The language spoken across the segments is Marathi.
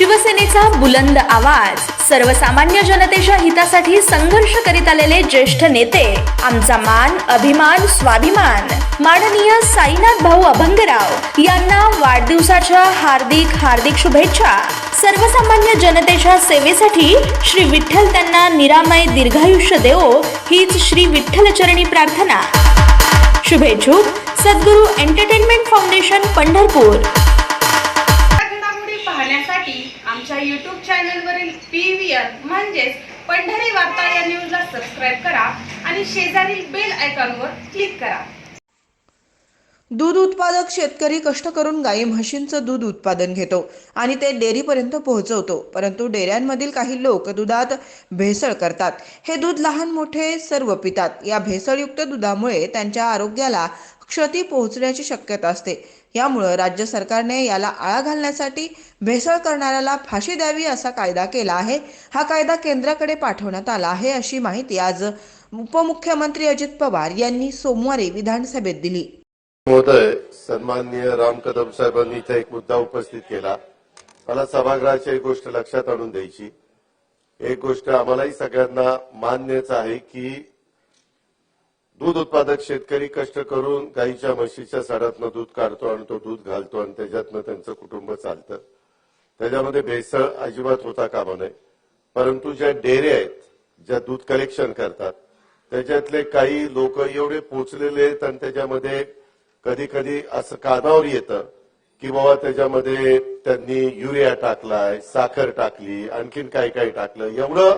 शिवसेनेचा बुलंद आवाज. सर्वसामान्य जनतेच्या हितासाठी संघर्ष करीत आलेले ज्येष्ठ नेते. आमचा मान अभिमान स्वाभिमान. माननीय साईनाथ भाऊ अभंगराव यांना वाढदिवसाच्या हार्दिक हार्दिक शुभेच्छा. सर्वसामान्य जनतेच्या सेवेसाठी श्री विठ्ठल त्यांना निरामय दीर्घायुष्य देवो हीच श्री विठ्ठलचरणी प्रार्थना. शुभेच्छुक सद्गुरू एंटरटेनमेंट फाउंडेशन पंढरपूर. आमच्या यूट्यूब चॅनलवरील पी व्ही आर म्हणजेच पंढरी वार्ता या न्यूजला सबस्क्राईब करा आणि शेजारील बेल आयकॉनवर क्लिक करा. दूध उत्पादक शेतकरी कष्ट करून गाई म्हशींचं दूध उत्पादन घेतो आणि ते डेअरीपर्यंत पोहोचवतो. परंतु डेऱ्यांमधील काही लोक दुधात भेसळ करतात. हे दूध लहान मोठे सर्व पितात. या भेसळयुक्त दुधामुळे त्यांच्या आरोग्याला क्षती पोहोचण्याची शक्यता असते. यामुळं राज्य सरकारने याला आळा घालण्यासाठी भेसळ करणाऱ्याला फाशी द्यावी असा कायदा केला आहे. हा कायदा केंद्राकडे पाठवण्यात आला आहे अशी माहिती आज उपमुख्यमंत्री अजित पवार यांनी सोमवारी विधानसभेत दिली. महोदय सन्माननीय राम कदम साहेबांनी इथे एक मुद्दा उपस्थित केला. मला सभागृहाची एक गोष्ट लक्षात आणून द्यायची. एक गोष्ट आम्हालाही सगळ्यांना मान्यच आहे की दूध उत्पादक शेतकरी कष्ट करून गाईच्या म्हशीच्या सडातनं दूध काढतो आणि तो दूध घालतो आणि त्याच्यातनं त्यांचं कुटुंब चालतं. त्याच्यामध्ये भेसळ अजिबात होता कामा नये. परंतु ज्या डेअरी आहेत ज्या दूध कलेक्शन करतात त्याच्यातले काही लोक एवढे पोचलेले आहेत आणि त्याच्यामध्ये कधी कधी असं कानावर येतं की बाबा त्याच्यामध्ये त्यांनी युरिया टाकलाय साखर टाकली आणखीन काही काही टाकलं. एवढं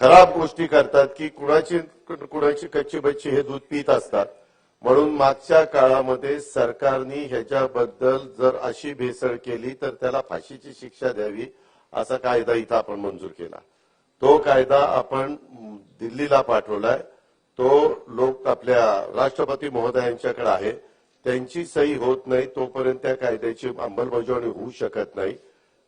खराब गोष्टी करतात की कुणाची कुणाची कच्ची बच्ची हे दूध पित असतात. म्हणून मागच्या काळामध्ये सरकारने ह्याच्याबद्दल जर अशी भेसळ केली तर त्याला फाशीची शिक्षा द्यावी असा कायदा इथं आपण मंजूर केला. तो कायदा आपण दिल्लीला पाठवलाय. तो लोक आपल्या राष्ट्रपती महोदयांच्याकडे आहे. त्यांची सही होत नाही तोपर्यंत त्या कायद्याची अंमलबजावणी होऊ शकत नाही.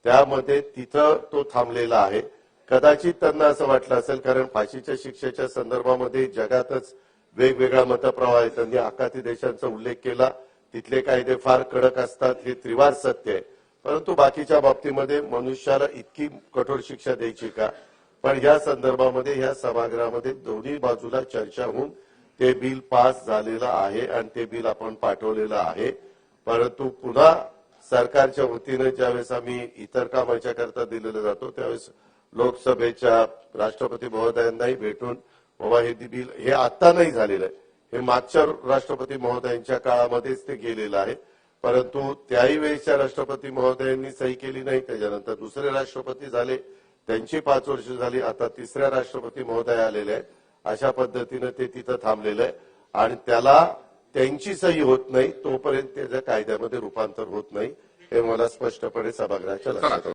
त्यामध्ये तिथं तो थांबलेला आहे. कदाचित त्यांना असं वाटलं असेल कारण फाशीच्या शिक्षेच्या संदर्भामध्ये जगातच वेगवेगळा मतप्रवाह आहे. त्यांनी आखाती देशांचा उल्लेख केला. तिथले कायदे फार कडक असतात हे त्रिवार सत्य आहे. परंतु बाकीच्या बाबतीमध्ये मनुष्याला इतकी कठोर शिक्षा द्यायची का? पण या संदर्भामध्ये या सभागृहामध्ये दोन्ही बाजूला चर्चा होऊन ते बिल पास झालेलं आहे आणि ते बिल आपण पाठवलेलं आहे. परंतु पुन्हा सरकारच्या वतीनं ज्यावेळेस आम्ही इतर कामाच्या करता दिलेलं जातो त्यावेळेस लोकसभेच्या राष्ट्रपती महोदयांनाही भेटून बाबा हे बिल हे आता नाही झालेलं आहे. हे मागच्या राष्ट्रपती महोदयांच्या काळामध्येच ते गेलेलं आहे. परंतु त्याही वेळेच्या राष्ट्रपती महोदयांनी सही केली नाही त्याच्यानंतर दुसरे राष्ट्रपती झाले त्यांची पाच वर्ष झाली आता तिसऱ्या राष्ट्रपती महोदय आलेले आहेत. अशा पद्धतीनं ते तिथं थांबलेलं आहे. आणि त्याला त्यांची सही होत नाही तोपर्यंत त्याच्या कायद्यामध्ये रूपांतर होत नाही हे मला स्पष्टपणे सभागृहाच्या लक्षात